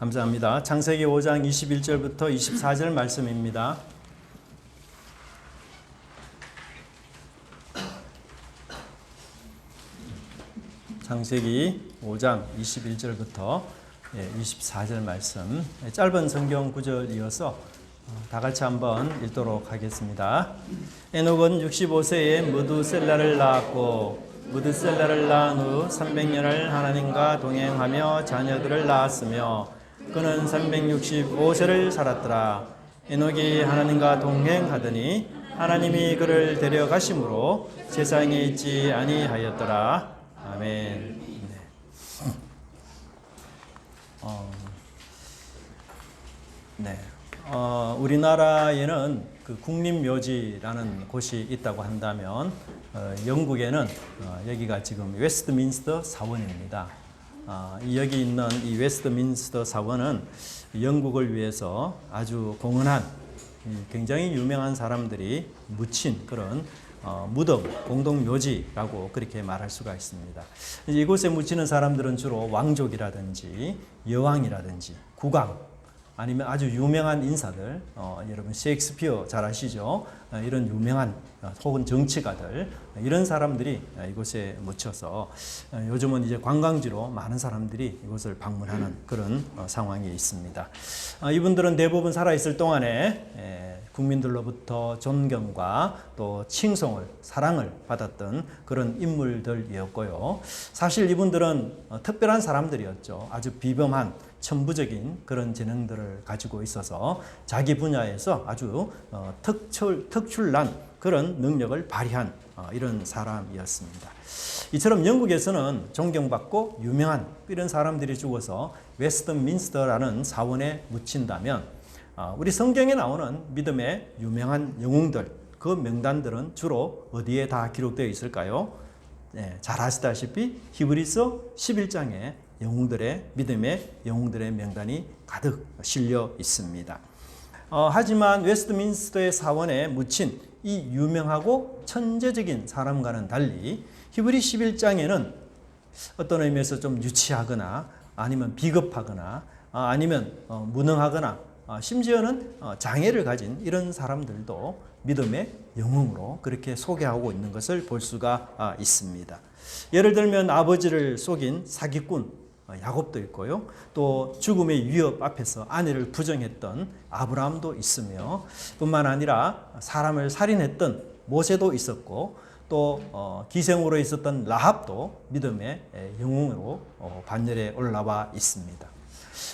감사합니다. 창세기 5장 21절부터 24절 말씀입니다. 창세기 5장 21절부터 24절 말씀 짧은 성경 구절이어서 어, 다 같이 한번 읽도록 하겠습니다. 에녹은 65세에 무두셀라를 낳았고 무드셀라를 낳은 후 300년을 하나님과 동행하며 자녀들을 낳았으며 그는 365세를 살았더라. 에녹이 하나님과 동행하더니 하나님이 그를 데려가심으로 세상에 있지 아니하였더라. 아멘. 네. 어, 네. 어, 우리나라에는 그 국립묘지라는 곳이 있다고 한다면 어, 영국에는 어, 여기가 지금 웨스트민스터 사원입니다. 아, 이 여기 있는 이 웨스트민스터 사원은 영국을 위해서 아주 공헌한 이 굉장히 유명한 사람들이 묻힌 그런 어, 무덤, 공동묘지라고 그렇게 말할 수가 있습니다. 이곳에 묻히는 사람들은 주로 왕족이라든지 여왕이라든지 국왕 아니면 아주 유명한 인사들, 어, 여러분 셰익스피어 잘 아시죠? 어, 이런 유명한 어, 혹은 정치가들 이런 사람들이 어, 이곳에 묻혀서 어, 요즘은 이제 관광지로 많은 사람들이 이곳을 방문하는 그런 어, 상황이 있습니다. 어, 이분들은 대부분 살아 있을 동안에 에, 국민들로부터 존경과 또 칭송을 사랑을 받았던 그런 인물들이었고요. 사실 이분들은 어, 특별한 사람들이었죠. 아주 비범한 천부적인 그런 재능들을 가지고 있어서 자기 분야에서 아주 어, 특출, 특출난 그런 능력을 발휘한 어, 이런 사람이었습니다. 이처럼 영국에서는 존경받고 유명한 이런 사람들이 죽어서 웨스트민스터라는 사원에 묻힌다면 어, 우리 성경에 나오는 믿음의 유명한 영웅들 그 명단들은 주로 어디에 다 기록되어 있을까요? 네, 잘 아시다시피 히브리서 11장에 영웅들의 믿음의 영웅들의 명단이 가득 실려 있습니다. 어, 하지만 웨스트민스터의 사원에 묻힌 이 유명하고 천재적인 사람과는 달리 히브리 11장에는 어떤 의미에서 좀 유치하거나 아니면 비겁하거나 아, 아니면 어, 무능하거나 어, 심지어는 어, 장애를 가진 이런 사람들도 믿음의 영웅으로 그렇게 소개하고 있는 것을 볼 수가 아, 있습니다. 예를 들면 아버지를 속인 사기꾼 어, 야곱도 있고요. 또 죽음의 위협 앞에서 아내를 부정했던 아브라함도 있으며 뿐만 아니라 사람을 살인했던 모세도 있었고 또 어, 기생으로 있었던 라합도 믿음의 에, 영웅으로 어, 반열에 올라와 있습니다.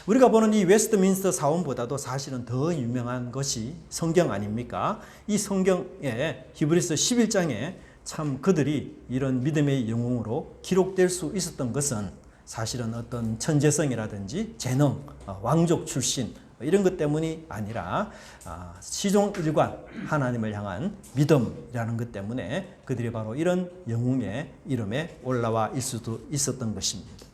우리가 보는 이 웨스트민스터 사원보다도 사실은 더 유명한 것이 성경 아닙니까? 이 성경에 히브리서 11장에 참 그들이 이런 믿음의 영웅으로 기록될 수 있었던 것은 사실은 어떤 천재성이라든지 재능, 어, 왕족 출신 이런 것 때문이 아니라 아, 시종 일관 하나님을 향한 믿음이라는 것 때문에 그들이 바로 이런 영웅의 이름에 올라와 있을 수도 있었던 것입니다.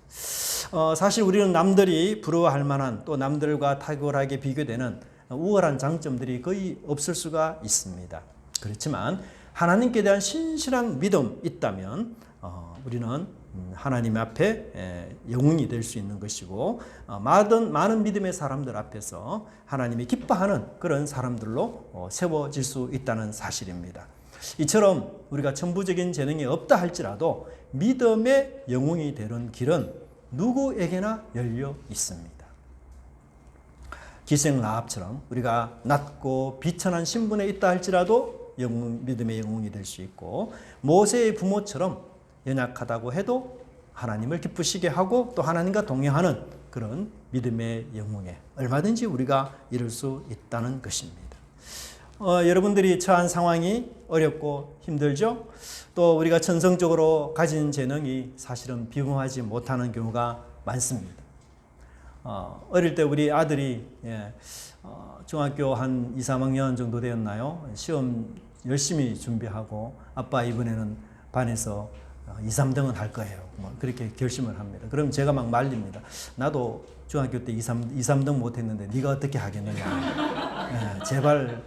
어, 사실 우리는 남들이 부러워할 만한 또 남들과 탁월하게 비교되는 우월한 장점들이 거의 없을 수가 있습니다. 그렇지만 하나님께 대한 신실한 믿음 있다면 어, 우리는 음, 하나님 앞에 영웅이 될 수 있는 것이고 어, 많은 많은 믿음의 사람들 앞에서 하나님이 기뻐하는 그런 사람들로 어, 세워질 수 있다는 사실입니다. 이처럼 우리가 천부적인 재능이 없다 할지라도 믿음의 영웅이 되는 길은 누구에게나 열려 있습니다. 기생 라합처럼 우리가 낮고 비천한 신분에 있다 할지라도 영웅, 믿음의 영웅이 될 수 있고 모세의 부모처럼 연약하다고 해도 하나님을 기쁘시게 하고 또 하나님과 동행하는 그런 믿음의 영웅에 얼마든지 우리가 이룰 수 있다는 것입니다. 어, 여러분들이 처한 상황이 어렵고 힘들죠? 또 우리가 천성적으로 가진 재능이 사실은 비범하지 못하는 경우가 많습니다. 어, 어릴 때 우리 아들이 예, 어, 중학교 한 2, 3학년 정도 되었나요? 시험 열심히 준비하고 아빠 이번에는 반에서 2, 3등은 할 거예요. 뭐 그렇게 결심을 합니다. 그럼 제가 막 말립니다. 나도 중학교 때 2, 3, 2, 3등 못했는데 네가 어떻게 하겠느냐. 예, 제발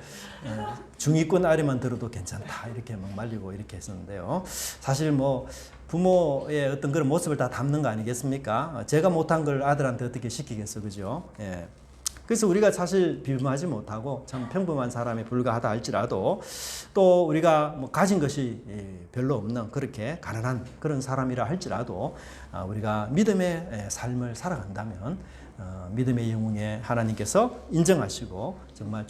예, 중위권 아래만 들어도 괜찮다 이렇게 막 말리고 이렇게 했었는데요. 사실 뭐 부모의 어떤 그런 모습을 다 담는 거 아니겠습니까? 어, 제가 못한 걸 아들한테 어떻게 시키겠어, 그죠? 예. 그래서 우리가 사실 비범하지 못하고 참 평범한 사람에 불과하다 할지라도 또 우리가 뭐 가진 것이 예, 별로 없는 그렇게 가난한 그런 사람이라 할지라도 아, 우리가 믿음의 예, 삶을 살아간다면 어, 믿음의 영웅에 하나님께서 인정하시고 정말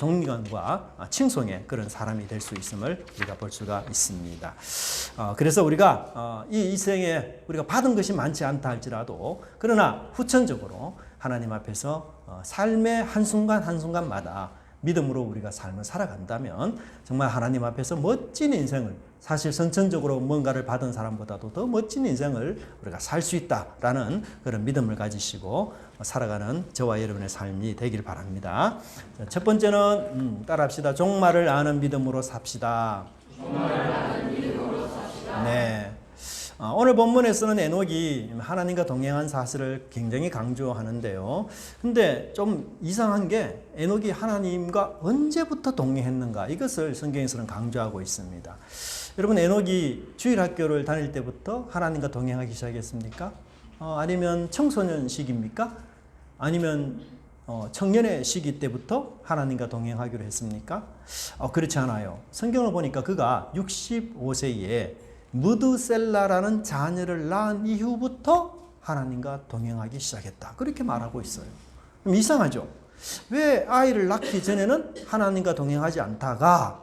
아, 칭송의 그런 사람이 될 수 있음을 우리가 볼 수가 있습니다. 어, 그래서 우리가 어, 이 이생에 우리가 받은 것이 많지 않다 할지라도 그러나 후천적으로 하나님 앞에서 어, 삶의 한순간 한순간마다 믿음으로 우리가 삶을 살아간다면 정말 하나님 앞에서 멋진 인생을 사실 선천적으로 뭔가를 받은 사람보다도 더 멋진 인생을 우리가 살 수 있다라는 그런 믿음을 가지시고 살아가는 저와 여러분의 삶이 되길 바랍니다. 자, 첫 번째는 음, 따라합시다. 종말을 아는 믿음으로 삽시다. 네. 어, 오늘 본문에서는 에녹이 하나님과 동행한 사실을 굉장히 강조하는데요. 근데 좀 이상한 게 에녹이 하나님과 언제부터 동행했는가 이것을 성경에서는 강조하고 있습니다. 여러분 에녹이 주일 학교를 다닐 때부터 하나님과 동행하기 시작했습니까? 어, 아니면 청소년 시기입니까? 아니면 어, 청년의 시기 때부터 하나님과 동행하기로 했습니까? 어, 그렇지 않아요. 성경을 보니까 그가 65세에 무드셀라라는 자녀를 낳은 이후부터 하나님과 동행하기 시작했다. 그렇게 말하고 있어요. 이상하죠? 왜 아이를 낳기 전에는 하나님과 동행하지 않다가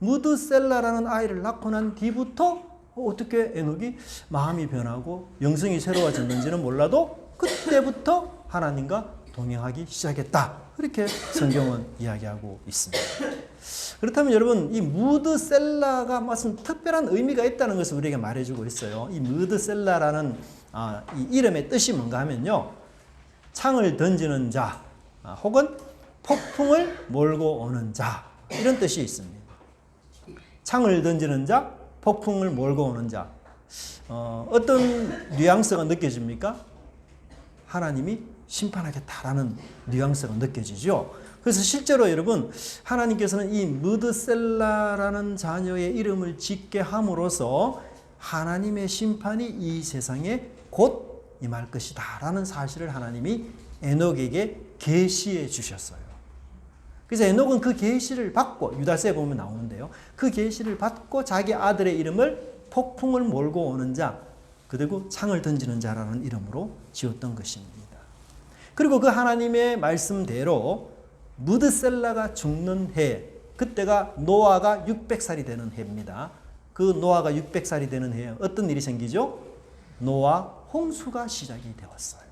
무드셀라라는 아이를 낳고 난 뒤부터 어떻게 에녹이 마음이 변하고 영성이 새로워졌는지는 몰라도 그때부터 하나님과 동행하기 시작했다. 그렇게 성경은 이야기하고 있습니다. 그렇다면 여러분 이 무드셀라가 무슨 특별한 의미가 있다는 것을 우리에게 말해주고 있어요. 이 무드셀라라는 아, 이 이름의 뜻이 뭔가 하면요, 창을 던지는 자 아, 혹은 폭풍을 몰고 오는 자 이런 뜻이 있습니다. 창을 던지는 자, 폭풍을 몰고 오는 자. 어, 어떤 뉘앙스가 느껴집니까? 하나님이 심판하겠다라는 뉘앙스가 느껴지죠. 그래서 실제로 여러분 하나님께서는 이 무드셀라라는 자녀의 이름을 짓게 함으로써 하나님의 심판이 이 세상에 곧 임할 것이다 라는 사실을 하나님이 에녹에게 계시해 주셨어요. 그래서 에녹은 그 계시를 받고 유다서에 보면 나오는데요. 그 계시를 받고 자기 아들의 이름을 폭풍을 몰고 오는 자 그리고 창을 던지는 자라는 이름으로 지었던 것입니다. 그리고 그 하나님의 말씀대로 무드셀라가 죽는 해 그때가 노아가 600살이 되는 해입니다. 그 노아가 600살이 되는 해에 어떤 일이 생기죠? 노아 홍수가 시작이 되었어요.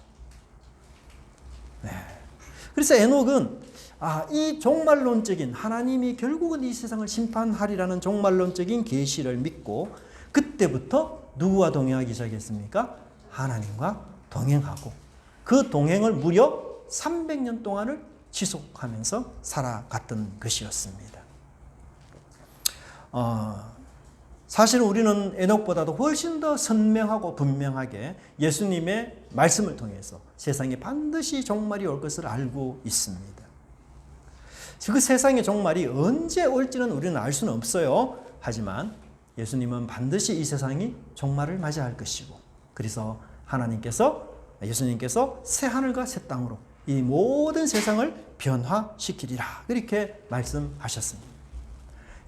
네. 그래서 에녹은 아, 이 종말론적인 하나님이 결국은 이 세상을 심판하리라는 종말론적인 계시를 믿고 그때부터 누구와 동행하기 시작했습니까? 하나님과 동행하고 그 동행을 무려 300년 동안을 지속하면서 살아갔던 것이었습니다. 어, 사실 우리는 에녹보다도 훨씬 더 선명하고 분명하게 예수님의 말씀을 통해서 세상에 반드시 종말이 올 것을 알고 있습니다. 그 세상의 종말이 언제 올지는 우리는 알 수는 없어요. 하지만 예수님은 반드시 이 세상이 종말을 맞이할 것이고, 그래서 하나님께서 예수님께서 새 하늘과 새 땅으로 이 모든 세상을 변화시키리라. 그렇게 말씀하셨습니다.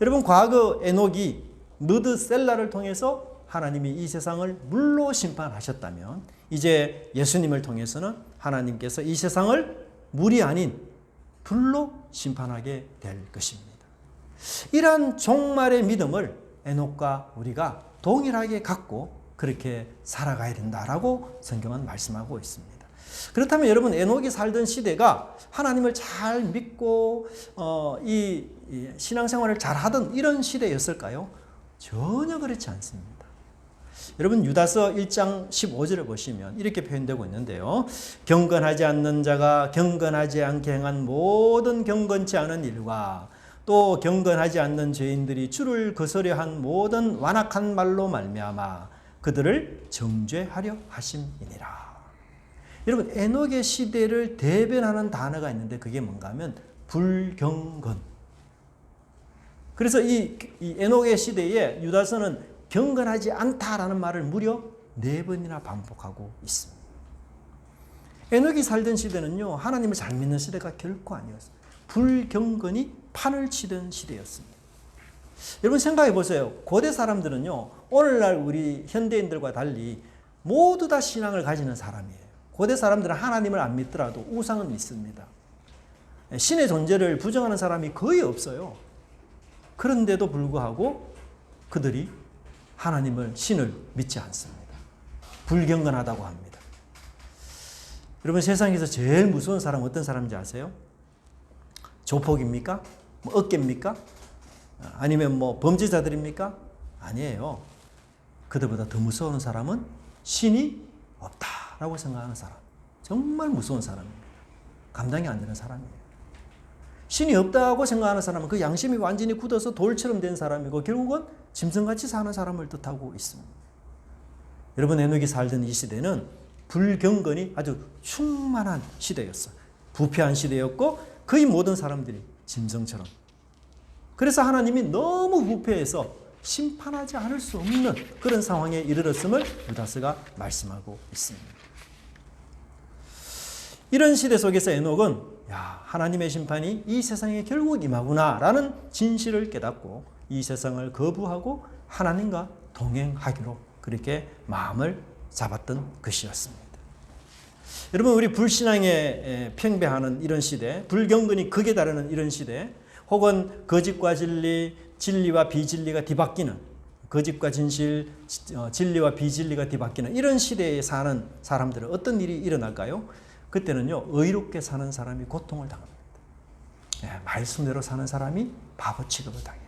여러분, 과거 에녹이 무드셀라를 통해서 하나님이 이 세상을 물로 심판하셨다면, 이제 예수님을 통해서는 하나님께서 이 세상을 물이 아닌 불로 심판하게 될 것입니다. 이러한 종말의 믿음을 에녹과 우리가 동일하게 갖고 그렇게 살아가야 된다라고 성경은 말씀하고 있습니다. 그렇다면 여러분 에녹이 살던 시대가 하나님을 잘 믿고 어, 이, 이 신앙생활을 잘 하던 이런 시대였을까요? 전혀 그렇지 않습니다. 여러분 유다서 1장 15절을 보시면 이렇게 표현되고 있는데요. 경건하지 않는 자가 경건하지 않게 행한 모든 경건치 않은 일과 또 경건하지 않는 죄인들이 주를 거스려 한 모든 완악한 말로 말미암아 그들을 정죄하려 하심이니라. 여러분 에녹의 시대를 대변하는 단어가 있는데 그게 뭔가 하면 불경건. 그래서 이, 이 에녹의 시대에 유다서는 경건하지 않다라는 말을 무려 네 번이나 반복하고 있습니다. 에녹이 살던 시대는요, 하나님을 잘 믿는 시대가 결코 아니었어요. 불경건이 판을 치던 시대였습니다. 여러분 생각해 보세요. 고대 사람들은요, 오늘날 우리 현대인들과 달리 모두 다 신앙을 가지는 사람이에요. 고대 사람들은 하나님을 안 믿더라도 우상은 믿습니다. 신의 존재를 부정하는 사람이 거의 없어요. 그런데도 불구하고 그들이 하나님을, 신을 믿지 않습니다. 불경건하다고 합니다. 여러분 세상에서 제일 무서운 사람 어떤 사람인지 아세요? 조폭입니까? 뭐 어깨입니까? 아니면 뭐 범죄자들입니까? 아니에요. 그들보다 더 무서운 사람은 신이 없다 라고 생각하는 사람. 정말 무서운 사람입니다. 감당이 안 되는 사람이에요. 신이 없다고 생각하는 사람은 그 양심이 완전히 굳어서 돌처럼 된 사람이고 결국은 짐승같이 사는 사람을 뜻하고 있습니다. 여러분 에녹이 살던 이 시대는 불경건이 아주 충만한 시대였어요. 부패한 시대였고 거의 모든 사람들이 짐승처럼. 그래서 하나님이 너무 부패해서 심판하지 않을 수 없는 그런 상황에 이르렀음을 유다스가 말씀하고 있습니다. 이런 시대 속에서 에녹은 야, 하나님의 심판이 이 세상에 결국 임하구나라는 진실을 깨닫고 이 세상을 거부하고 하나님과 동행하기로 그렇게 마음을 잡았던 것이었습니다. 여러분 우리 불신앙에 평배하는 이런 시대, 불경건이 극에 다르는 이런 시대, 혹은 거짓과 진리, 진리와 비진리가 뒤바뀌는 거짓과 진실, 어, 진리와 비진리가 뒤바뀌는 이런 시대에 사는 사람들은 어떤 일이 일어날까요? 그때는요 의롭게 사는 사람이 고통을 당합니다. 예, 말씀대로 사는 사람이 바보 취급을 당해요.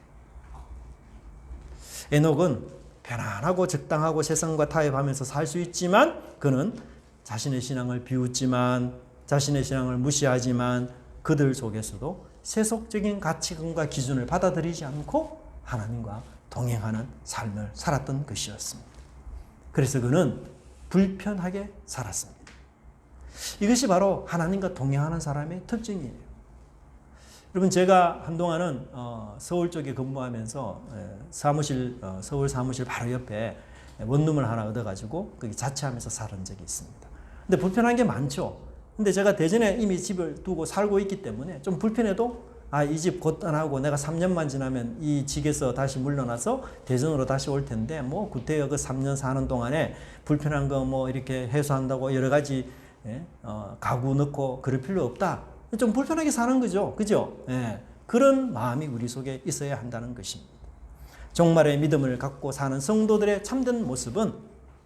에녹은 편안하고 적당하고 세상과 타협하면서 살 수 있지만 그는 자신의 신앙을 비웃지만 자신의 신앙을 무시하지만 그들 속에서도 세속적인 가치관과 기준을 받아들이지 않고 하나님과 동행하는 삶을 살았던 것이었습니다. 그래서 그는 불편하게 살았습니다. 이것이 바로 하나님과 동행하는 사람의 특징이에요. 여러분 제가 한동안은 어, 서울 쪽에 근무하면서 사무실 어, 서울 사무실 바로 옆에 원룸을 하나 얻어가지고 거기 자취하면서 살은 적이 있습니다. 근데 불편한 게 많죠. 근데 제가 대전에 이미 집을 두고 살고 있기 때문에 좀 불편해도 아, 이 집 곧 떠나고 내가 3년만 지나면 이 직에서 다시 물러나서 대전으로 다시 올 텐데 뭐 구태여 그 3년 사는 동안에 불편한 거 뭐 이렇게 해소한다고 여러 가지 예? 어, 가구 넣고 그럴 필요 없다. 좀 불편하게 사는 거죠. 그죠? 예. 그런 마음이 우리 속에 있어야 한다는 것입니다. 종말의 믿음을 갖고 사는 성도들의 참된 모습은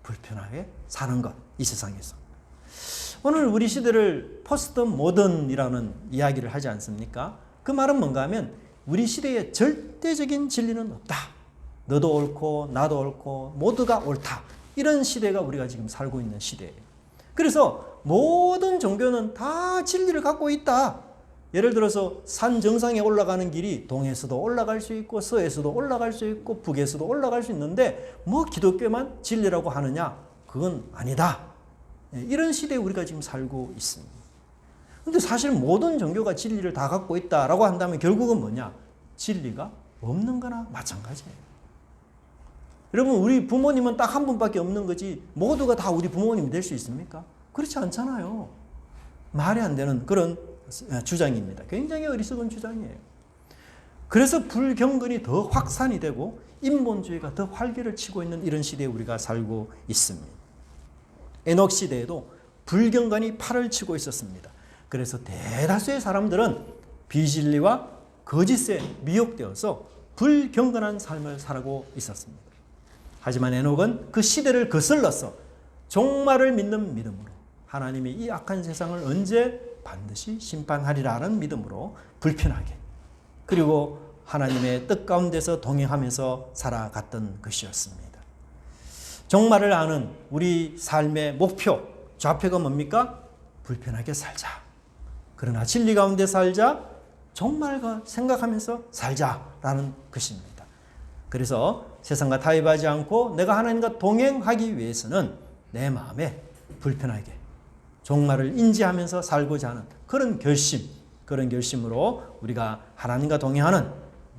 불편하게 사는 것, 이 세상에서. 오늘 우리 시대를 포스트 모던이라는 이야기를 하지 않습니까? 그 말은 뭔가 하면 우리 시대에 절대적인 진리는 없다. 너도 옳고 나도 옳고 모두가 옳다. 이런 시대가 우리가 지금 살고 있는 시대예요. 그래서 모든 종교는 다 진리를 갖고 있다. 예를 들어서 산 정상에 올라가는 길이 동에서도 올라갈 수 있고 서에서도 올라갈 수 있고 북에서도 올라갈 수 있는데 뭐 기독교만 진리라고 하느냐? 그건 아니다. 예, 이런 시대에 우리가 지금 살고 있습니다. 근데 사실 모든 종교가 진리를 다 갖고 있다라고 한다면 결국은 뭐냐? 진리가 없는 거나 마찬가지예요. 여러분, 우리 부모님은 딱 한 분밖에 없는 거지, 모두가 다 우리 부모님이 될 수 있습니까? 그렇지 않잖아요. 말이 안 되는 그런 주장입니다. 굉장히 어리석은 주장이에요. 그래서 불경건이 더 확산이 되고 인본주의가 더 활기를 치고 있는 이런 시대에 우리가 살고 있습니다. 에녹 시대에도 불경건이 팔을 치고 있었습니다. 그래서 대다수의 사람들은 비진리와 거짓에 미혹되어서 불경건한 삶을 살고 있었습니다. 하지만 에녹은 그 시대를 거슬러서 종말을 믿는 믿음으로 하나님이 이 악한 세상을 언제 반드시 심판하리라는 믿음으로 불편하게 그리고 하나님의 뜻 가운데서 동행하면서 살아갔던 것이었습니다. 종말을 아는 우리 삶의 목표, 좌표가 뭡니까? 불편하게 살자. 그러나 진리 가운데 살자, 종말과 생각하면서 살자라는 것입니다. 그래서 세상과 타협하지 않고 내가 하나님과 동행하기 위해서는 내 마음에 불편하게 종말을 인지하면서 살고자 하는 그런 결심, 그런 결심으로 우리가 하나님과 동행하는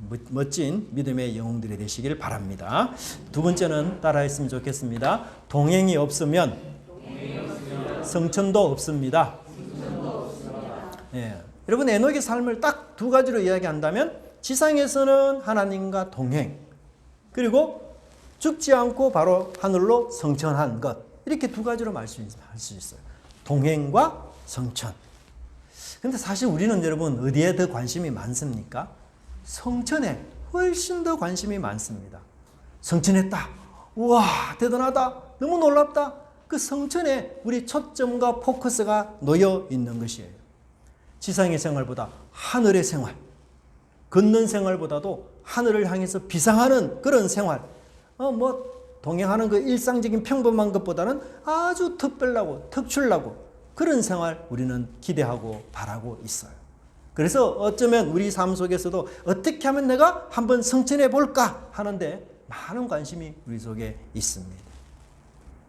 멋- 멋진 믿음의 영웅들이 되시길 바랍니다. 두 번째는 따라했으면 좋겠습니다. 동행이 없으면 성천도 없습니다. 예. 여러분 에녹의 삶을 딱 두 가지로 이야기한다면 지상에서는 하나님과 동행 그리고 죽지 않고 바로 하늘로 성천한 것 이렇게 두 가지로 말할 수 있어요. 동행과 성천. 근데 사실 우리는 여러분 어디에 더 관심이 많습니까? 성천에 훨씬 더 관심이 많습니다. 성천했다. 우와 대단하다. 너무 놀랍다. 그 성천에 우리 초점과 포커스가 놓여 있는 것이에요. 지상의 생활보다 하늘의 생활, 걷는 생활보다도 하늘을 향해서 비상하는 그런 생활, 어, 뭐, 동행하는 그 일상적인 평범한 것보다는 아주 특별하고 특출나고 그런 생활 우리는 기대하고 바라고 있어요. 그래서 어쩌면 우리 삶 속에서도 어떻게 하면 내가 한번 성천해 볼까 하는데 많은 관심이 우리 속에 있습니다.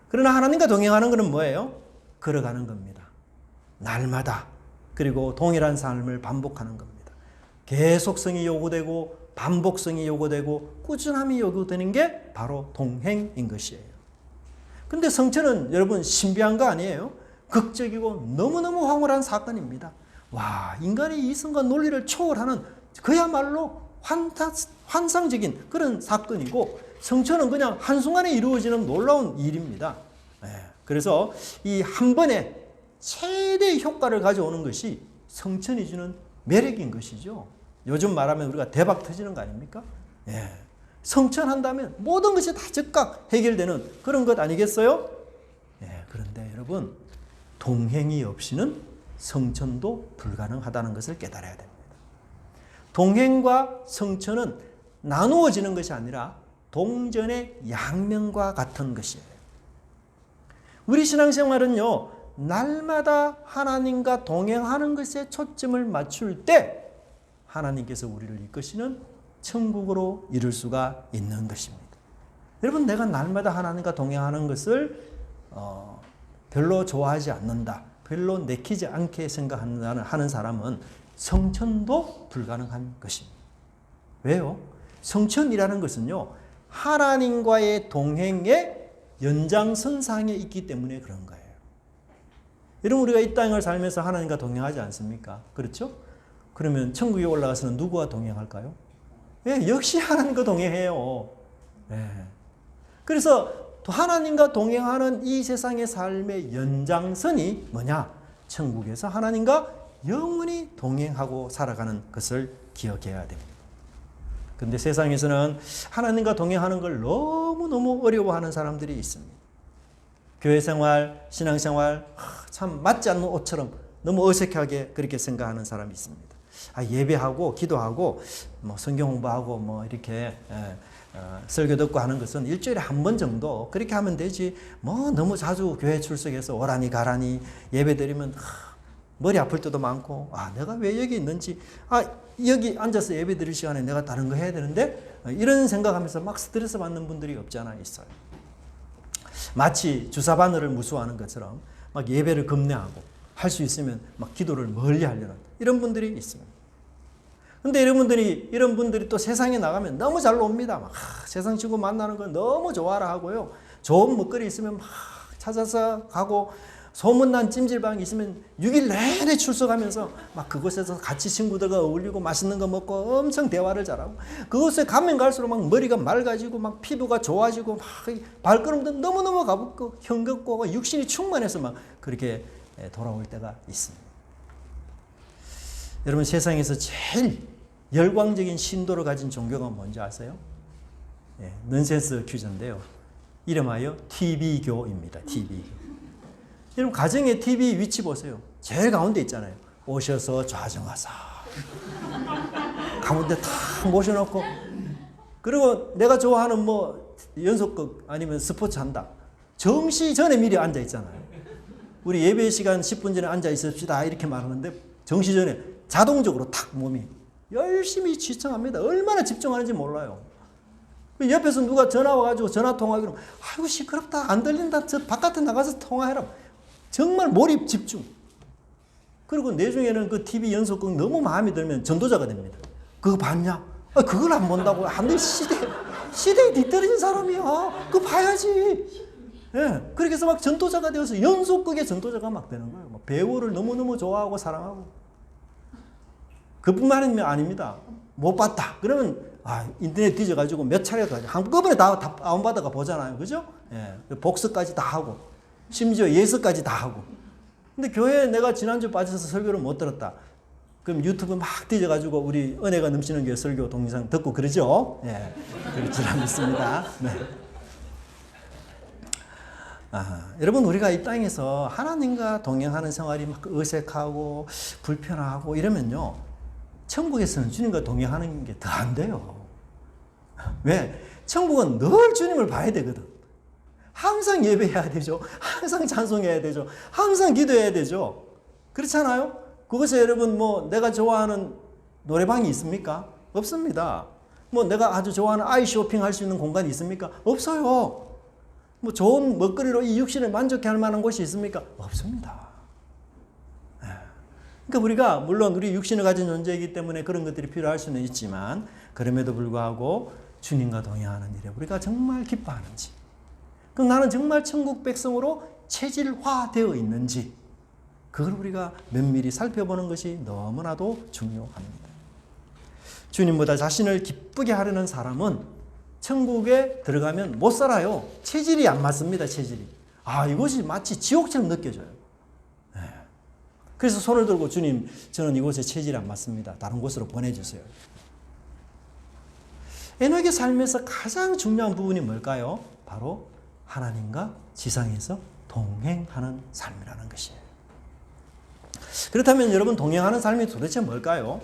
그러나 하나님과 동행하는 것은 뭐예요? 걸어가는 겁니다. 날마다 그리고 동일한 삶을 반복하는 겁니다. 계속 성이 요구되고 반복성이 요구되고 꾸준함이 요구되는 게 바로 동행인 것이에요. 근데 성천은 여러분 신비한 거 아니에요? 극적이고 너무너무 황홀한 사건입니다. 와, 인간의 이성과 논리를 초월하는 그야말로 환타, 환상적인 그런 사건이고 성천은 그냥 한순간에 이루어지는 놀라운 일입니다. 예, 그래서 이 한 번에 최대 효과를 가져오는 것이 성천이 주는 매력인 것이죠. 요즘 말하면 우리가 대박 터지는 거 아닙니까? 예. 성천한다면 모든 것이 다 즉각 해결되는 그런 것 아니겠어요? 예, 그런데 여러분, 동행이 없이는 성천도 불가능하다는 것을 깨달아야 됩니다. 동행과 성천은 나누어지는 것이 아니라 동전의 양면과 같은 것이에요. 우리 신앙생활은요, 날마다 하나님과 동행하는 것에 초점을 맞출 때 하나님께서 우리를 이끄시는 천국으로 이룰 수가 있는 것입니다. 여러분, 내가 날마다 하나님과 동행하는 것을 어, 별로 좋아하지 않는다, 별로 내키지 않게 생각하는 하는 사람은 성천도 불가능한 것입니다. 왜요? 성천이라는 것은요, 하나님과의 동행의 연장선상에 있기 때문에 그런 거예요. 여러분, 우리가 이 땅을 살면서 하나님과 동행하지 않습니까? 그렇죠? 그러면 천국에 올라가서는 누구와 동행할까요? 예, 역시 하나님과 동행해요. 예. 그래서 또 하나님과 동행하는 이 세상의 삶의 연장선이 뭐냐? 천국에서 하나님과 영원히 동행하고 살아가는 것을 기억해야 됩니다. 근데 세상에서는 하나님과 동행하는 걸 너무너무 어려워하는 사람들이 있습니다. 교회 생활, 신앙 생활, 참 맞지 않는 옷처럼 너무 어색하게 그렇게 생각하는 사람이 있습니다. 아, 예배하고 기도하고 뭐 성경 공부하고 뭐 이렇게 예, 어, 설교 듣고 하는 것은 일주일에 한 번 정도 그렇게 하면 되지. 뭐 너무 자주 교회 출석해서 오라니 가라니 예배 드리면 하, 머리 아플 때도 많고 아 내가 왜 여기 있는지 아 여기 앉아서 예배 드릴 시간에 내가 다른 거 해야 되는데 어, 이런 생각하면서 막 스트레스 받는 분들이 없지 않아 있어요. 마치 주사 바늘을 무수하는 것처럼 막 예배를 겁내하고 할 수 있으면 막 기도를 멀리 하려는 이런 분들이 있습니다. 근데 여러분들이 이런 분들이 또 세상에 나가면 너무 잘 놉니다. 막 하, 세상 친구 만나는 건 너무 좋아라 하고요. 좋은 먹거리 있으면 막 찾아서 가고 소문난 찜질방 있으면 6일 내내 출석하면서 막 그곳에서 같이 친구들과 어울리고 맛있는 거 먹고 엄청 대화를 잘하고 그곳에 가면 갈수록 막 머리가 맑아지고 막 피부가 좋아지고 막 발걸음도 너무너무 가볍고 흥겹고 육신이 충만해서 막 그렇게 돌아올 때가 있습니다. 여러분 세상에서 제일 열광적인 신도를 가진 종교가 뭔지 아세요? 예, 넌센스 퀴즈인데요. 이름하여 TV교입니다. TV교. 여러분 가정의 TV 위치 보세요. 제일 가운데 있잖아요. 오셔서 좌정하사. 가운데 탁 모셔놓고 그리고 내가 좋아하는 뭐 연속극 아니면 스포츠 한다. 정시 전에 미리 앉아 있잖아요. 우리 예배 시간 10분 전에 앉아 있읍시다 이렇게 말하는데 정시 전에 자동적으로 탁 몸이 열심히 시청합니다. 얼마나 집중하는지 몰라요. 옆에서 누가 전화 와가지고 전화 통화하기로 아이고 시끄럽다 안 들린다 저 바깥에 나가서 통화해라 정말 몰입 집중 그리고 내중에는 그 TV 연속극 너무 마음에 들면 전도자가 됩니다 그거 봤냐 아, 그걸 안 본다고. 안돼 시대 시대에 뒤떨어진 사람이야. 그거 봐야지. 예. 그렇게 해서 막 전도자가 되어서 연속극의 전도자가 막 되는 거예요. 막 배우를 너무너무 좋아하고 사랑하고. 그뿐만이 아닙니다. 못 봤다. 그러면 아, 인터넷 뒤져가지고 몇 차례 더 한꺼번에 다, 다 다운받아가 보잖아요. 그죠? 예. 복습까지 다 하고. 심지어 예습까지 다 하고. 근데 교회에 내가 지난주 빠져서 설교를 못 들었다. 그럼 유튜브 막 뒤져가지고 우리 은혜가 넘치는 교회 설교 동영상 듣고 그러죠? 예. 그렇지 않습니다. 네. 아, 여러분 우리가 이 땅에서 하나님과 동행하는 생활이 막 어색하고 불편하고 이러면요 천국에서는 주님과 동행하는 게 더 안 돼요. 왜? 천국은 늘 주님을 봐야 되거든. 항상 예배해야 되죠. 항상 찬송해야 되죠. 항상 기도해야 되죠. 그렇잖아요? 그것에 여러분 뭐 내가 좋아하는 노래방이 있습니까? 없습니다. 뭐 내가 아주 좋아하는 아이 쇼핑 할 수 있는 공간이 있습니까? 없어요. 뭐 좋은 먹거리로 이 육신을 만족해 할 만한 곳이 있습니까? 없습니다. 예. 그러니까 우리가 물론 우리 육신을 가진 존재이기 때문에 그런 것들이 필요할 수는 있지만 그럼에도 불구하고 주님과 동행하는 일에 우리가 정말 기뻐하는지 그럼 나는 정말 천국 백성으로 체질화되어 있는지 그걸 우리가 면밀히 살펴보는 것이 너무나도 중요합니다. 주님보다 자신을 기쁘게 하려는 사람은 천국에 들어가면 못 살아요. 체질이 안 맞습니다. 체질이. 아 이곳이 마치 지옥처럼 느껴져요. 네. 그래서 손을 들고 주님 저는 이곳에 체질이 안 맞습니다. 다른 곳으로 보내주세요. 에녹의 삶에서 가장 중요한 부분이 뭘까요? 바로 하나님과 지상에서 동행하는 삶이라는 것이에요. 그렇다면 여러분 동행하는 삶이 도대체 뭘까요?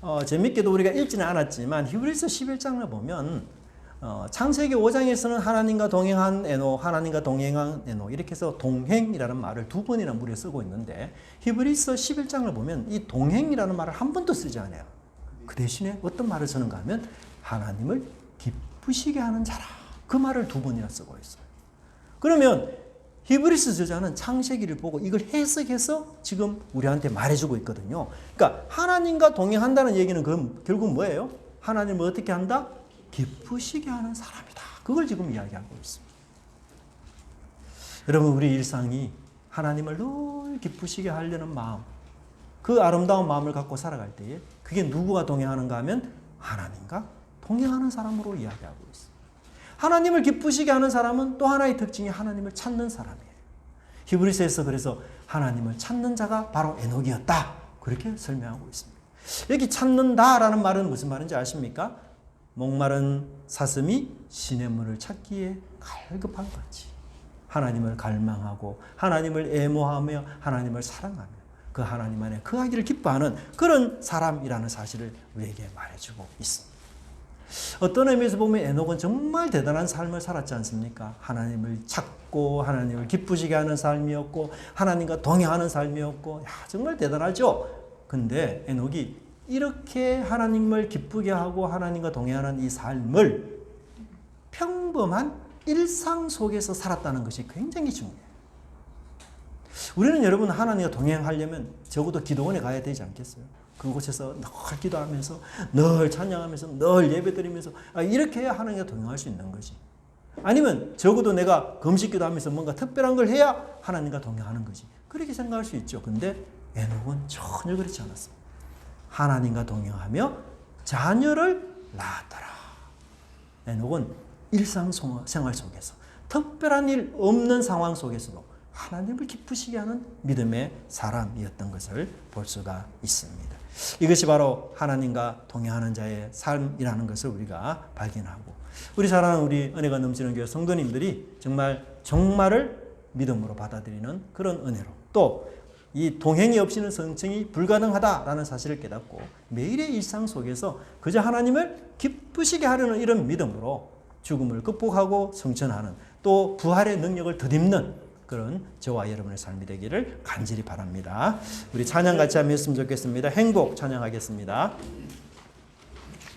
어, 재밌게도 우리가 읽지는 않았지만 히브리서 11장을 보면 어, 창세기 5장에서는 하나님과 동행한 에노, 하나님과 동행한 에노 이렇게 해서 동행이라는 말을 두 번이나 무려 쓰고 있는데 히브리서 11장을 보면 이 동행이라는 말을 한 번도 쓰지 않아요. 그 대신에 어떤 말을 쓰는가 하면 하나님을 기쁘시게 하는 자라 그 말을 두 번이나 쓰고 있어요. 그러면 히브리스 저자는 창세기를 보고 이걸 해석해서 지금 우리한테 말해주고 있거든요. 그러니까 하나님과 동행한다는 얘기는 그 결국 뭐예요? 하나님을 어떻게 한다? 기쁘시게 하는 사람이다. 그걸 지금 이야기하고 있습니다. 여러분 우리 일상이 하나님을 늘 기쁘시게 하려는 마음, 그 아름다운 마음을 갖고 살아갈 때에 그게 누구가 동행하는가 하면 하나님과 동행하는 사람으로 이야기하고 있습니다. 하나님을 기쁘시게 하는 사람은 또 하나의 특징이 하나님을 찾는 사람이에요. 히브리서에서 그래서 하나님을 찾는 자가 바로 에녹이었다. 그렇게 설명하고 있습니다. 여기 찾는다라는 말은 무슨 말인지 아십니까? 목마른 사슴이 시냇물을 찾기에 갈급한 같이 하나님을 갈망하고 하나님을 애모하며 하나님을 사랑하며 그 하나님 안에 그하기를 기뻐하는 그런 사람이라는 사실을 우리에게 말해주고 있습니다. 어떤 의미에서 보면 에녹은 정말 대단한 삶을 살았지 않습니까? 하나님을 찾고 하나님을 기쁘시게 하는 삶이었고 하나님과 동행하는 삶이었고 야, 정말 대단하죠. 근데 에녹이 이렇게 하나님을 기쁘게 하고 하나님과 동행하는 이 삶을 평범한 일상 속에서 살았다는 것이 굉장히 중요해요. 우리는 여러분 하나님과 동행하려면 적어도 기도원에 가야 되지 않겠어요? 그곳에서 늘 기도하면서 늘 찬양하면서 늘 예배드리면서 아, 이렇게 해야 하나님과 동행할 수 있는 거지. 아니면 적어도 내가 금식기도 하면서 뭔가 특별한 걸 해야 하나님과 동행하는 거지. 그렇게 생각할 수 있죠. 근데 에녹은 전혀 그렇지 않았습니다. 하나님과 동행하며 자녀를 낳았더라. 에녹은 일상생활 속에서 특별한 일 없는 상황 속에서도 하나님을 기쁘시게 하는 믿음의 사람이었던 것을 볼 수가 있습니다. 이것이 바로 하나님과 동행하는 자의 삶이라는 것을 우리가 발견하고 우리 사랑하는 우리 은혜가 넘치는 교회 성도님들이 정말 정말을 믿음으로 받아들이는 그런 은혜로 또 이 동행이 없이는 성층이 불가능하다라는 사실을 깨닫고 매일의 일상 속에서 그저 하나님을 기쁘시게 하려는 이런 믿음으로 죽음을 극복하고 성천하는 또 부활의 능력을 덧입는 그런 저와 여러분의 삶이 되기를 간절히 바랍니다. 우리 찬양 같이 하면 했으면 좋겠습니다. 행복 찬양하겠습니다.